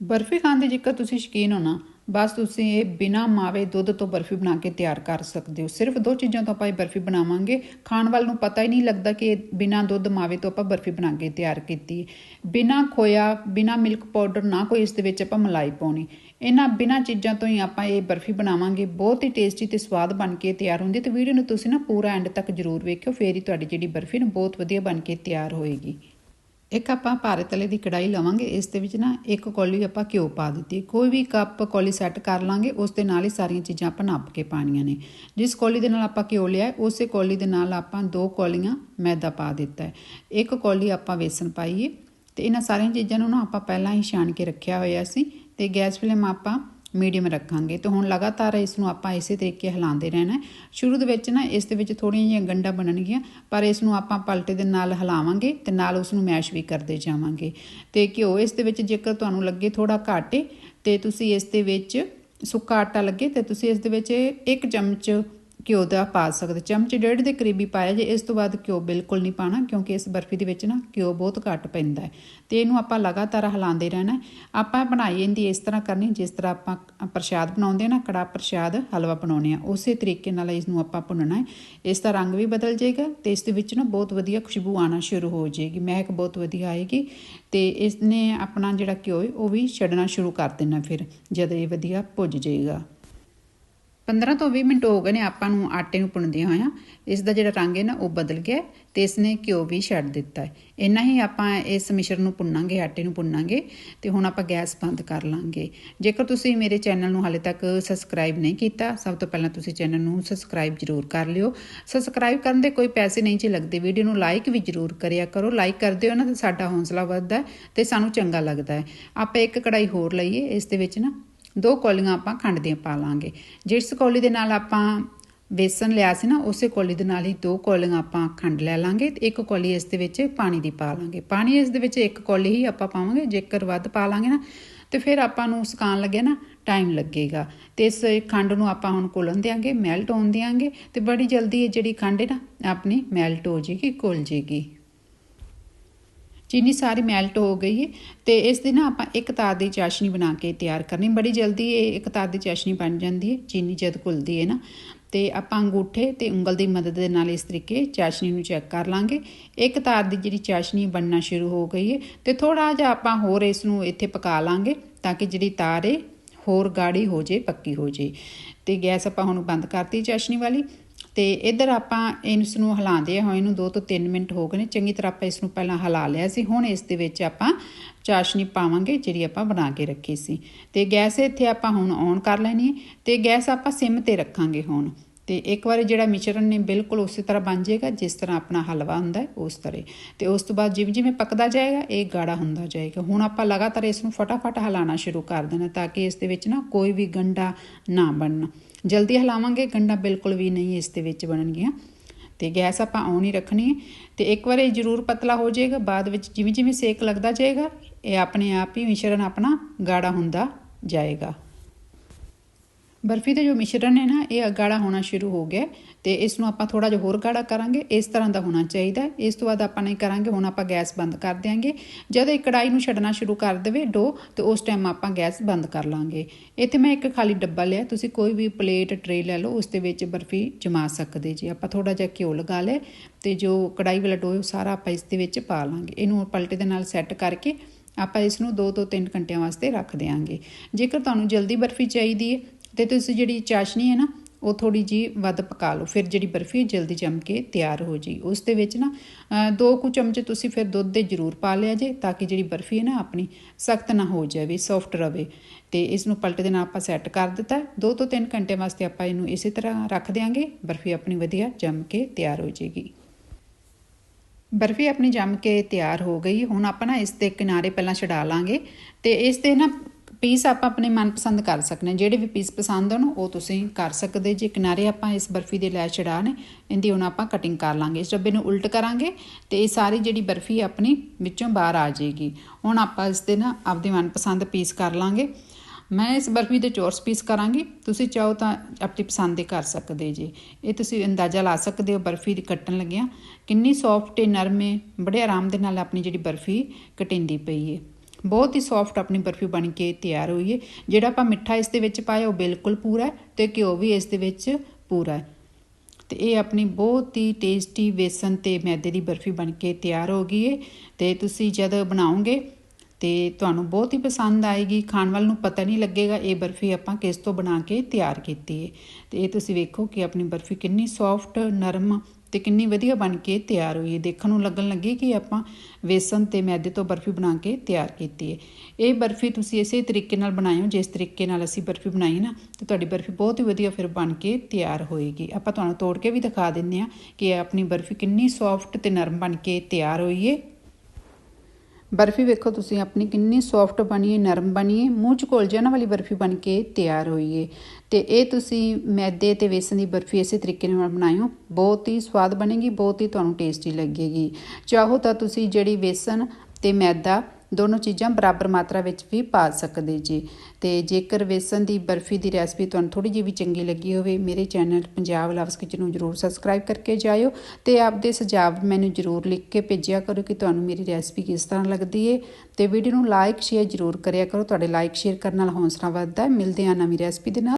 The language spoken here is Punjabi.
ਬਰਫੀ ਖਾਣ ਦੇ ਜੇਕਰ ਤੁਸੀਂ ਸ਼ੌਕੀਨ ਹੋ ਨਾ, ਬਸ ਤੁਸੀਂ ਇਹ ਬਿਨਾ ਮਾਵੇ ਦੁੱਧ ਤੋਂ ਬਰਫੀ ਬਣਾ ਕੇ ਤਿਆਰ ਕਰ ਸਕਦੇ ਹੋ। ਸਿਰਫ ਦੋ ਚੀਜ਼ਾਂ ਤੋਂ ਆਪਾਂ ਇਹ ਬਰਫੀ ਬਣਾਵਾਂਗੇ। ਖਾਣ ਵਾਲ ਨੂੰ ਪਤਾ ਹੀ ਨਹੀਂ ਲੱਗਦਾ ਕਿ ਬਿਨਾ ਦੁੱਧ ਮਾਵੇ ਤੋਂ ਆਪਾਂ ਬਰਫੀ ਬਣਾ ਕੇ ਤਿਆਰ ਕੀਤੀ ਬਿਨਾ ਖੋਇਆ, ਬਿਨਾ ਮਿਲਕ ਪਾਊਡਰ, ਨਾ ਕੋਈ ਇਸ ਦੇ ਵਿੱਚ ਆਪਾਂ ਮਲਾਈ ਪਾਉਣੀ। ਇਹਨਾਂ ਬਿਨਾ ਚੀਜ਼ਾਂ ਤੋਂ ਹੀ ਆਪਾਂ ਇਹ ਬਰਫੀ ਬਣਾਵਾਂਗੇ। ਬਹੁਤ ਹੀ ਟੇਸਟੀ ਤੇ ਸਵਾਦ ਬਣ ਕੇ ਤਿਆਰ ਹੁੰਦੀ ਹੈ ਤੇ ਵੀਡੀਓ ਨੂੰ ਤੁਸੀਂ ਨਾ ਪੂਰਾ ਐਂਡ ਤੱਕ ਜਰੂਰ ਵੇਖਿਓ। ਫੇਰ ਹੀ ਤੁਹਾਡੀ ਜਿਹੜੀ ਬਰਫੀ ਨਾ, ਬਹੁਤ ਵਧੀਆ ਬਣ ਕੇ ਤਿਆਰ ਹੋਏਗੀ। ਇੱਕ ਆਪਾਂ ਭਾਰੇ ਤਲੇ ਦੀ ਕੜਾਈ ਲਵਾਂਗੇ, ਇਸ ਦੇ ਵਿੱਚ ਨਾ ਇੱਕ ਕੌਲੀ ਆਪਾਂ ਘਿਓ ਪਾ ਦਿੱਤੀ। ਕੋਈ ਵੀ ਕੱਪ ਕੌਲੀ ਸੈੱਟ ਕਰ ਲਾਂਗੇ, ਉਸ ਦੇ ਨਾਲ ਹੀ ਸਾਰੀਆਂ ਚੀਜ਼ਾਂ ਆਪਾਂ ਨਾਪ ਕੇ ਪਾਣੀਆਂ ਨੇ। ਜਿਸ ਕੌਲੀ ਦੇ ਨਾਲ ਆਪਾਂ ਘਿਓ ਲਿਆ ਉਸੇ ਕੌਲੀ ਦੇ ਨਾਲ ਆਪਾਂ ਦੋ ਕੌਲੀਆਂ ਮੈਦਾ ਪਾ ਦਿੱਤਾ ਹੈ। ਇੱਕ ਕੌਲੀ ਆਪਾਂ ਵੇਸਣ ਪਾਈਏ, ਤੇ ਇਹਨਾਂ ਸਾਰੀਆਂ ਚੀਜ਼ਾਂ ਨੂੰ ਨਾ ਆਪਾਂ ਪਹਿਲਾਂ ਹੀ ਛਾਣ ਕੇ ਰੱਖਿਆ ਹੋਇਆ ਸੀ, ਤੇ ਗੈਸ ਫਲੇਮ ਆਪਾਂ ਮੀਡੀਅਮ ਰੱਖਾਂਗੇ ਤੇ ਹੁਣ ਲਗਾਤਾਰ ਇਸ ਨੂੰ ਆਪਾਂ ਇਸੇ ਤਰੀਕੇ ਹਿਲਾਉਂਦੇ ਰਹਿਣਾ ਸ਼ੁਰੂ ਦੇ ਵਿੱਚ ਨਾ ਇਸ ਦੇ ਵਿੱਚ ਥੋੜੀਆਂ ਜਿਹੀਆਂ ਗੰਢਾਂ ਬਣਨਗੀਆਂ, ਪਰ ਇਸ ਨੂੰ ਆਪਾਂ ਪਲਟੇ ਦੇ ਨਾਲ ਹਿਲਾਵਾਂਗੇ ਤੇ ਨਾਲ ਉਸ ਨੂੰ ਮੈਸ਼ ਵੀ ਕਰਦੇ ਜਾਵਾਂਗੇ। ਤੇ ਘਿਓ, ਇਸ ਦੇ ਵਿੱਚ ਜੇਕਰ ਤੁਹਾਨੂੰ ਲੱਗੇ ਥੋੜਾ ਘਾਟੇ ਏ ਤੇ ਤੁਸੀਂ ਇਸ ਦੇ ਵਿੱਚ ਸੁੱਕਾ ਆਟਾ ਲੱਗੇ ਤੇ ਤੁਸੀਂ ਇਸ ਦੇ ਵਿੱਚ ਇੱਕ ਚਮਚ ਘਿਓ ਦਾ ਪਾ ਸਕਦੇ। ਚਮਚ ਡੇਢ ਦੇ ਕਰੀਬੀ ਪਾਇਆ ਜੇ, ਇਸ ਤੋਂ ਬਾਅਦ ਘਿਓ ਬਿਲਕੁਲ ਨਹੀਂ ਪਾਣਾ, ਕਿਉਂਕਿ ਇਸ ਬਰਫੀ ਦੇ ਵਿੱਚ ਨਾ ਘਿਓ ਬਹੁਤ ਘੱਟ ਪੈਂਦਾ ਹੈ। ਤੇ ਇਹਨੂੰ ਆਪਾਂ ਲਗਾਤਾਰ ਹਿਲਾਉਂਦੇ ਰਹਿਣਾ ਆਪਾਂ ਬਣਾਈ ਇਹਦੀ ਇਸ ਤਰ੍ਹਾਂ ਕਰਨੀ, ਜਿਸ ਤਰ੍ਹਾਂ ਆਪਾਂ ਪ੍ਰਸ਼ਾਦ ਬਣਾਉਂਦੇ ਆ ਨਾ ਕੜਾ ਪ੍ਰਸ਼ਾਦ, ਹਲਵਾ ਬਣਾਉਂਦੇ ਆ ਉਸੇ ਤਰੀਕੇ ਨਾਲ ਇਸ ਨੂੰ ਆਪਾਂ ਭੁੰਨਣਾ ਹੈ। ਇਸ ਦਾ ਰੰਗ ਵੀ ਬਦਲ ਜਾਏਗਾ ਤੇ ਇਸ ਦੇ ਵਿੱਚ ਨਾ ਬਹੁਤ ਵਧੀਆ ਖੁਸ਼ਬੂ ਆਣਾ ਸ਼ੁਰੂ ਹੋ ਜਾਏਗੀ, ਮਹਿਕ ਬਹੁਤ ਵਧੀਆ ਆਏਗੀ। ਤੇ ਇਸ ਨੇ ਆਪਣਾ ਜਿਹੜਾ ਘਿਓ ਹੈ, ਉਹ ਵੀ ਛੱਡਣਾ ਸ਼ੁਰੂ ਕਰ ਦੇਣਾ ਫਿਰ, ਜਦ ਇਹ ਵਧੀਆ ਭੁੱਜ ਜਾਏਗਾ। 15 ਤੋਂ 20 ਮਿੰਟ ਹੋ ਗਏ ਨੇ ਆਪਾਂ ਨੂੰ ਆਟੇ ਨੂੰ ਪੁੰਨਦੇ ਹੋਇਆ। ਇਸ ਦਾ ਜਿਹੜਾ ਰੰਗ ਹੈ ਨਾ, ਉਹ ਬਦਲ ਗਿਆ ਹੈ ਤੇ ਇਸ ਨੇ ਘਿਓ ਵੀ ਛੱਡ ਦਿੱਤਾ ਹੈ। ਇੰਨਾ ਹੀ ਆਪਾਂ ਇਸ ਮਿਸ਼ਰਣ ਨੂੰ ਪੁੰਨਾਂਗੇ, ਆਟੇ ਨੂੰ ਪੁੰਨਾਂਗੇ ਤੇ ਹੁਣ ਆਪਾਂ ਗੈਸ ਬੰਦ ਕਰ ਲਾਂਗੇ। ਜੇਕਰ ਤੁਸੀਂ ਮੇਰੇ ਚੈਨਲ ਨੂੰ ਹਾਲੇ ਤੱਕ ਸਬਸਕ੍ਰਾਈਬ ਨਹੀਂ ਕੀਤਾ, ਸਭ ਤੋਂ ਪਹਿਲਾਂ ਤੁਸੀਂ ਚੈਨਲ ਨੂੰ ਸਬਸਕ੍ਰਾਈਬ ਜ਼ਰੂਰ ਕਰ ਲਿਓ। ਸਬਸਕ੍ਰਾਈਬ ਕਰਨ ਦੇ ਕੋਈ ਪੈਸੇ ਨਹੀਂ ਜੀ ਲੱਗਦੇ। ਵੀਡੀਓ ਨੂੰ ਲਾਈਕ ਵੀ ਜ਼ਰੂਰ ਕਰਿਆ ਕਰੋ। ਲਾਈਕ ਕਰਦੇ ਹੋ ਨਾ ਤਾਂ ਸਾਡਾ ਹੌਸਲਾ ਵੱਧਦਾ ਹੈ ਤੇ ਸਾਨੂੰ ਚੰਗਾ ਲੱਗਦਾ ਹੈ। ਆਪਾਂ ਇੱਕ ਕੜਾਈ ਹੋਰ ਲਈਏ, ਇਸ ਦੇ ਵਿੱਚ ਨਾ ਦੋ ਕੌਲੀਆਂ ਆਪਾਂ ਖੰਡ ਦੀਆਂ ਪਾ ਲਾਂਗੇ। ਜਿਸ ਕੌਲੀ ਦੇ ਨਾਲ ਆਪਾਂ ਬੇਸਨ ਲਿਆ ਸੀ ਨਾ, ਉਸੇ ਕੌਲੀ ਦੇ ਨਾਲ ਹੀ ਦੋ ਕੌਲੀਆਂ ਆਪਾਂ ਖੰਡ ਲੈ ਲਾਂਗੇ ਤੇ ਇੱਕ ਕੌਲੀ ਇਸ ਦੇ ਵਿੱਚ ਪਾਣੀ ਦੀ ਪਾ ਲਾਂਗੇ। ਪਾਣੀ ਇਸ ਦੇ ਵਿੱਚ ਇੱਕ ਕੌਲੀ ਹੀ ਆਪਾਂ ਪਾਵਾਂਗੇ, ਜੇਕਰ ਵੱਧ ਪਾ ਲਾਂਗੇ ਨਾ, ਤੇ ਫਿਰ ਆਪਾਂ ਨੂੰ ਸੁਕਾਉਣ ਲੱਗੇ ਨਾ, ਟਾਈਮ ਲੱਗੇਗਾ। ਤੇ ਇਸ ਖੰਡ ਨੂੰ ਆਪਾਂ ਹੁਣ ਘੁਲਣ ਦਿਆਂਗੇ, ਮੈਲਟ ਹੋਣ ਦਿਆਂਗੇ ਤੇ ਬੜੀ ਜਲਦੀ ਇਹ ਜਿਹੜੀ ਖੰਡ ਹੈ ਨਾ, ਆਪਣੀ ਮੈਲਟ ਹੋ ਜੇਗੀ, ਘੁਲ ਜੇਗੀ। ਚੀਨੀ ਸਾਰੀ ਮੈਲਟ ਹੋ ਗਈ ਹੈ ਤੇ ਇਸ ਦੀ ਨਾ ਆਪਾਂ ਇੱਕ ਤਾਰ ਦੀ ਚਾਸ਼ਨੀ ਬਣਾ ਕੇ ਤਿਆਰ ਕਰਨੀ ਬੜੀ ਜਲਦੀ ਇਹ ਇੱਕ ਤਾਰ ਦੀ ਚਾਸ਼ਨੀ ਬਣ ਜਾਂਦੀ ਹੈ ਚੀਨੀ ਜਦ ਘੁਲਦੀ ਹੈ ਨਾ। ਤੇ ਆਪਾਂ ਅੰਗੂਠੇ ਤੇ ਉਂਗਲ ਦੀ ਮਦਦ ਦੇ ਨਾਲ ਇਸ ਤਰੀਕੇ ਚਾਸ਼ਨੀ ਨੂੰ ਚੈੱਕ ਕਰ ਲਾਂਗੇ। ਇੱਕ ਤਾਰ ਦੀ ਜਿਹੜੀ ਚਾਸ਼ਨੀ ਬਣਨਾ ਸ਼ੁਰੂ ਹੋ ਗਈ ਹੈ ਤੇ ਥੋੜਾ ਜਿਹਾ ਆਪਾਂ ਹੋਰ ਇਸ ਨੂੰ ਇੱਥੇ ਪਕਾ ਲਾਂਗੇ ਤਾਂ ਕਿ ਜਿਹੜੀ ਤਾਰ ਹੈ ਹੋਰ ਗਾੜੀ ਹੋ ਜੇ ਪੱਕੀ ਹੋ ਜੇ ਤੇ ਗੈਸ ਆਪਾਂ ਹੁਣ ਬੰਦ ਕਰਤੀ ਚਾਸ਼ਨੀ ਵਾਲੀ। ਤੇ ਇਧਰ ਆਪਾਂ ਇਸ ਨੂੰ ਹਿਲਾਉਂਦੇ ਹੋਏ ਇਹਨੂੰ 2 ਤੋਂ 3 ਮਿੰਟ ਹੋ ਗਏ ਨੇ। ਚੰਗੀ ਤਰ੍ਹਾਂ ਆਪਾਂ ਇਸ ਨੂੰ ਪਹਿਲਾਂ ਹਿਲਾ ਲਿਆ ਸੀ। ਹੁਣ ਇਸ ਦੇ ਵਿੱਚ ਆਪਾਂ ਚਾਸ਼ਨੀ ਪਾਵਾਂਗੇ, ਜਿਹੜੀ ਆਪਾਂ ਬਣਾ ਕੇ ਰੱਖੀ ਸੀ। ਤੇ ਗੈਸ ਇੱਥੇ ਆਪਾਂ ਹੁਣ ਔਨ ਕਰ ਲੈਣੀ ਹੈ। ਤੇ ਗੈਸ ਆਪਾਂ ਸਿਮ ਤੇ ਰੱਖਾਂਗੇ ਹੁਣ। ਤੇ ਇੱਕ ਵਾਰ ਜਿਹੜਾ ਮਿਸ਼ਰਣ ਨੇ ਬਿਲਕੁਲ ਉਸੇ ਤਰ੍ਹਾਂ ਬਣ ਜਾਏਗਾ, ਜਿਸ ਤਰ੍ਹਾਂ ਆਪਣਾ ਹਲਵਾ ਹੁੰਦਾ ਹੈ, ਉਸ ਤਰ੍ਹਾਂ ਤੇ ਉਸ ਤੋਂ ਬਾਅਦ ਜਿਵੇਂ ਜਿਵੇਂ ਪੱਕਦਾ ਜਾਏਗਾ, ਇਹ ਗਾੜਾ ਹੁੰਦਾ ਜਾਏਗਾ। ਹੁਣ ਆਪਾਂ ਲਗਾਤਾਰ ਇਸ ਨੂੰ ਫਟਾਫਟ ਹਿਲਾਉਣਾ ਸ਼ੁਰੂ ਕਰ ਦੇਣਾ ਤਾਂ ਕਿ ਇਸ ਦੇ ਵਿੱਚ ਨਾ ਕੋਈ ਵੀ ਗੰਡਾ ਨਾ ਬਣਨ। ਜਲਦੀ ਹਿਲਾਵਾਂਗੇ, ਗੰਡਾ ਬਿਲਕੁਲ ਵੀ ਨਹੀਂ ਇਸ ਦੇ ਵਿੱਚ ਬਣਨਗੀਆਂ। ਤੇ ਗੈਸ ਆਪਾਂ ਔਨ ਹੀ ਰੱਖਣੀ ਹੈ। ਤੇ ਇੱਕ ਵਾਰ ਇਹ ਜ਼ਰੂਰ ਪਤਲਾ ਹੋ ਜਾਏਗਾ, ਬਾਅਦ ਵਿੱਚ ਜਿਵੇਂ ਜਿਵੇਂ ਸੇਕ ਲੱਗਦਾ ਜਾਏਗਾ, ਇਹ ਆਪਣੇ ਆਪ ਹੀ ਮਿਸ਼ਰਣ ਆਪਣਾ ਗਾੜਾ ਹੁੰਦਾ ਜਾਏਗਾ। ਬਰਫੀ ਦਾ ਜੋ ਮਿਸ਼ਰਣ ਹੈ ਨਾ, ਇਹ ਗਾੜਾ ਹੋਣਾ ਸ਼ੁਰੂ ਹੋ ਗਿਆ ਤੇ ਇਸ ਨੂੰ ਆਪਾਂ ਥੋੜਾ ਜਿਹਾ ਹੋਰ ਗਾੜਾ ਕਰਾਂਗੇ। ਇਸ ਤਰ੍ਹਾਂ ਦਾ ਹੋਣਾ ਚਾਹੀਦਾ ਇਸ ਤੋਂ ਬਾਅਦ ਆਪਾਂ ਨਹੀਂ ਕਰਾਂਗੇ, ਹੁਣ ਆਪਾਂ ਗੈਸ ਬੰਦ ਕਰ ਦਿਆਂਗੇ। ਜਦੋਂ ਇਹ ਕੜਾਈ ਨੂੰ ਛੱਡਣਾ ਸ਼ੁਰੂ ਕਰ ਦੇਵੇ ਡੋ, ਤੇ ਉਸ ਟਾਈਮ ਆਪਾਂ ਗੈਸ ਬੰਦ ਕਰ ਲਾਂਗੇ। ਇੱਥੇ ਮੈਂ ਇੱਕ ਖਾਲੀ ਡੱਬਾ ਲਿਆ। ਤੁਸੀਂ ਕੋਈ ਵੀ ਪਲੇਟ, ਟਰੇ ਲੈ ਲਓ, ਉਸ ਦੇ ਵਿੱਚ ਬਰਫੀ ਜਮਾ ਸਕਦੇ ਜੀ। ਆਪਾਂ ਥੋੜਾ ਜਿਹਾ ਘਿਓ ਲਗਾ ਲਿਆ ਤੇ ਜੋ ਕੜਾਈ ਵਾਲਾ ਡੋ ਉਹ ਸਾਰਾ ਆਪਾਂ ਇਸ ਦੇ ਵਿੱਚ ਪਾ ਲਾਂਗੇ। ਇਹਨੂੰ ਪਲਟੇ ਦੇ ਨਾਲ ਸੈੱਟ ਕਰਕੇ ਆਪਾਂ ਇਸ ਨੂੰ 2 ਤੋਂ 3 ਘੰਟਿਆਂ ਵਾਸਤੇ ਰੱਖ ਦੇਵਾਂਗੇ ਜੇਕਰ ਤੁਹਾਨੂੰ ਜਲਦੀ ਬਰਫੀ ਚਾਹੀਦੀ ਹੈ ਤੇ ਤੁਸੀਂ ਜਿਹੜੀ ਚਾਸ਼ਨੀ ਹੈ ਨਾ, ਉਹ ਥੋੜੀ ਜੀ ਵੱਧ ਪਕਾ ਲਓ। ਫਿਰ ਜਿਹੜੀ ਬਰਫੀ ਜਲਦੀ ਜੰਮ ਕੇ ਤਿਆਰ ਹੋ ਜੀ ਉਸ ਦੇ ਵਿੱਚ ਨਾ ਦੋ ਕੁ ਚਮਚੇ ਤੁਸੀਂ ਫਿਰ ਦੁੱਧ ਦੇ ਜ਼ਰੂਰ ਪਾ ਲਿਆ ਜੇ, ਤਾਂ ਕਿ ਜਿਹੜੀ ਬਰਫੀ ਹੈ ਨਾ, ਆਪਣੀ ਸਖਤ ਨਾ ਹੋ ਜਾਵੇ, ਸੌਫਟ ਰਵੇ। ਤੇ ਇਸ ਨੂੰ ਪਲਟ ਦੇ ਨਾਲ ਆਪਾਂ ਸੈੱਟ ਕਰ ਦਿੱਤਾ। ਦੋ ਤੋਂ ਤਿੰਨ ਘੰਟੇ ਵਾਸਤੇ ਆਪਾਂ ਇਹਨੂੰ ਇਸੇ ਤਰ੍ਹਾਂ ਰੱਖ ਦਿਆਂਗੇ। ਬਰਫੀ ਆਪਣੀ ਵਧੀਆ ਜੰਮ ਕੇ ਤਿਆਰ ਹੋ ਜਾਏਗੀ। ਬਰਫੀ ਆਪਣੀ ਜੰਮ ਕੇ ਤਿਆਰ ਹੋ ਗਈ। ਹੁਣ ਆਪਾਂ ਨਾ ਇਸ ਦੇ ਕਿਨਾਰੇ ਪਹਿਲਾਂ ਛਡਾ ਲਾਂਗੇ। ਤੇ ਇਸ 'ਤੇ ਨਾ ਪੀਸ ਆਪਾਂ ਆਪਣੇ ਮਨਪਸੰਦ ਕਰ ਸਕਨੇ ਜਿਹੜੇ ਵੀ ਪੀਸ ਪਸੰਦ ਹੋਣ, ਉਹ ਤੁਸੀਂ ਕਰ ਸਕਦੇ। ਜੇ ਕਿਨਾਰੇ ਆਪਾਂ ਇਸ ਬਰਫੀ ਦੇ ਲੈ ਛਡਾ ਨੇ, ਇਹਦੀ ਹੁਣ ਆਪਾਂ ਕਟਿੰਗ ਕਰ ਲਾਂਗੇ। ਇਸ ਡੱਬੇ ਨੂੰ ਉਲਟ ਕਰਾਂਗੇ ਤੇ ਇਹ ਸਾਰੀ ਜਿਹੜੀ ਬਰਫੀ ਆਪਣੀ ਵਿੱਚੋਂ ਬਾਹਰ ਆ ਜਾਏਗੀ। ਹੁਣ ਆਪਾਂ ਇਸ ਦੇ ਨਾ ਆਪਦੇ ਮਨਪਸੰਦ ਪੀਸ ਕਰ ਲਾਂਗੇ। ਮੈਂ ਇਸ ਬਰਫੀ ਦੇ ਚੋਰਸ ਪੀਸ ਕਰਾਂਗੀ। ਤੁਸੀਂ ਚਾਹੋ ਤਾਂ ਆਪਣੀ ਪਸੰਦ ਦੇ ਕਰ ਸਕਦੇ ਜੀ। ਇਹ ਤੁਸੀਂ ਅੰਦਾਜ਼ਾ ਲਾ ਸਕਦੇ ਹੋ ਬਰਫੀ ਦੀ ਕੱਟਣ ਲੱਗਿਆ। ਕਿੰਨੀ ਸੌਫਟ ਤੇ ਨਰਮ ਹੈ ਬੜੇ ਆਰਾਮ ਦੇ ਨਾਲ ਆਪਣੀ ਜਿਹੜੀ ਬਰਫੀ ਕਟਿੰਦੀ ਪਈ ਹੈ ਬਹੁਤ ਹੀ ਸੌਫਟ ਆਪਣੀ ਬਰਫੀ ਬਣ ਕੇ ਤਿਆਰ ਹੋਈ ਹੈ ਜਿਹੜਾ ਆਪਾਂ ਮਿੱਠਾ ਇਸ ਦੇ ਵਿੱਚ ਪਾਇਆ, ਉਹ ਬਿਲਕੁਲ ਪੂਰਾ ਹੈ ਤੇ ਘਿਓ ਵੀ ਇਸ ਦੇ ਵਿੱਚ ਪੂਰਾ ਹੈ। ਤੇ ਇਹ ਆਪਣੀ ਬਹੁਤ ਹੀ ਟੇਸਟੀ ਵੇਸਨ ਤੇ ਮੈਦੇ ਦੀ ਬਰਫੀ ਬਣ ਕੇ ਤਿਆਰ ਹੋ ਗਈ ਹੈ ਤੇ ਤੁਸੀਂ ਜਦ ਬਣਾਓਗੇ ਤੇ ਤੁਹਾਨੂੰ ਬਹੁਤ ਹੀ ਪਸੰਦ ਆਏਗੀ। ਖਾਣ ਵਾਲ ਨੂੰ ਪਤਾ ਨਹੀਂ ਲੱਗੇਗਾ ਇਹ ਬਰਫੀ ਆਪਾਂ ਕਿਸ ਤੋਂ ਬਣਾ ਕੇ ਤਿਆਰ ਕੀਤੀ ਹੈ ਤੇ ਇਹ ਤੁਸੀਂ ਵੇਖੋ ਕਿ ਆਪਣੀ ਬਰਫੀ ਕਿੰਨੀ ਸੌਫਟ ਨਰਮ ਤੇ ਕਿੰਨੀ ਵਧੀਆ ਬਣ ਕੇ ਤਿਆਰ ਹੋਈ ਹੈ। ਦੇਖਣ ਨੂੰ ਲੱਗਣ ਲੱਗੀ ਕਿ ਆਪਾਂ ਵੇਸਨ ਤੇ ਮੈਦੇ ਤੋਂ ਬਰਫੀ ਬਣਾ ਕੇ ਤਿਆਰ ਕੀਤੀ ਹੈ। ਇਹ ਬਰਫੀ ਤੁਸੀਂ ਇਸੇ ਤਰੀਕੇ ਨਾਲ ਬਣਾਇਓ ਜਿਸ ਤਰੀਕੇ ਨਾਲ ਅਸੀਂ ਬਰਫੀ ਬਣਾਈ ਨਾ, ਤੇ ਤੁਹਾਡੀ ਬਰਫੀ ਬਹੁਤ ਹੀ ਵਧੀਆ ਫਿਰ ਬਣ ਕੇ ਤਿਆਰ ਹੋਏਗੀ। ਆਪਾਂ ਤੁਹਾਨੂੰ ਤੋੜ ਕੇ ਵੀ ਦਿਖਾ ਦਿੰਨੇ ਆ ਕਿ ਇਹ ਆਪਣੀ ਬਰਫੀ ਕਿੰਨੀ ਸੌਫਟ ਤੇ ਨਰਮ ਬਣ ਕੇ ਤਿਆਰ ਹੋਈ ਹੈ। ਬਰਫੀ ਵੇਖੋ ਤੁਸੀਂ, ਆਪਣੀ ਕਿੰਨੀ ਸੌਫਟ ਬਣੀ ਹੈ, ਨਰਮ ਬਣੀ ਹੈ, ਮੂੰਹ ਚ ਘੁਲ ਜਾਣ ਵਾਲੀ ਬਰਫੀ ਬਣ ਕੇ ਤਿਆਰ ਹੋਈ ਹੈ। ਤੇ ਇਹ ਤੁਸੀਂ ਮੈਦੇ ਤੇ ਵੇਸਣ ਦੀ ਬਰਫੀ ਇਸੇ ਤਰੀਕੇ ਨਾਲ ਬਣਾਇਓ, ਬਹੁਤ ਹੀ ਸਵਾਦ ਬਣੇਗੀ, ਬਹੁਤ ਹੀ ਤੁਹਾਨੂੰ ਟੇਸਟੀ ਲੱਗੇਗੀ। ਚਾਹੋ ਤਾਂ ਤੁਸੀਂ ਜਿਹੜੀ ਵੇਸਣ ਤੇ ਮੈਦਾ ਦੋਨੋਂ ਚੀਜ਼ਾਂ ਬਰਾਬਰ ਮਾਤਰਾ ਵਿੱਚ ਵੀ ਪਾ ਸਕਦੇ ਜੀ। ਤੇ ਜੇਕਰ ਵੇਸਣ ਦੀ ਬਰਫੀ ਦੀ ਰੈਸਪੀ ਤੁਹਾਨੂੰ ਥੋੜੀ ਜਿਹੀ ਵੀ ਚੰਗੀ ਲੱਗੀ ਹੋਵੇ, ਮੇਰੇ ਚੈਨਲ ਪੰਜਾਬ ਲਵਸ ਕਿਚਨ ਨੂੰ ਜਰੂਰ ਸਬਸਕ੍ਰਾਈਬ ਕਰਕੇ ਜਾਇਓ ਤੇ ਆਪਦੇ ਸੁਝਾਅ ਮੈਨੂੰ ਜਰੂਰ ਲਿਖ ਕੇ ਭੇਜਿਆ ਕਰੋ ਕਿ ਤੁਹਾਨੂੰ ਮੇਰੀ ਰੈਸਪੀ ਕਿਸ ਤਰ੍ਹਾਂ ਲੱਗਦੀ ਏ। ਤੇ ਵੀਡੀਓ ਨੂੰ ਲਾਈਕ, ਸ਼ੇਅਰ ਜਰੂਰ ਕਰਿਆ ਕਰੋ। ਤੁਹਾਡੇ ਲਾਈਕ, ਸ਼ੇਅਰ ਕਰਨ ਨਾਲ ਹੌਸਲਾ ਵੱਧਦਾ ਹੈ। ਮਿਲਦੇ ਹਾਂ ਨਵੀਂ ਰੈਸਪੀ ਦੇ ਨਾਲ।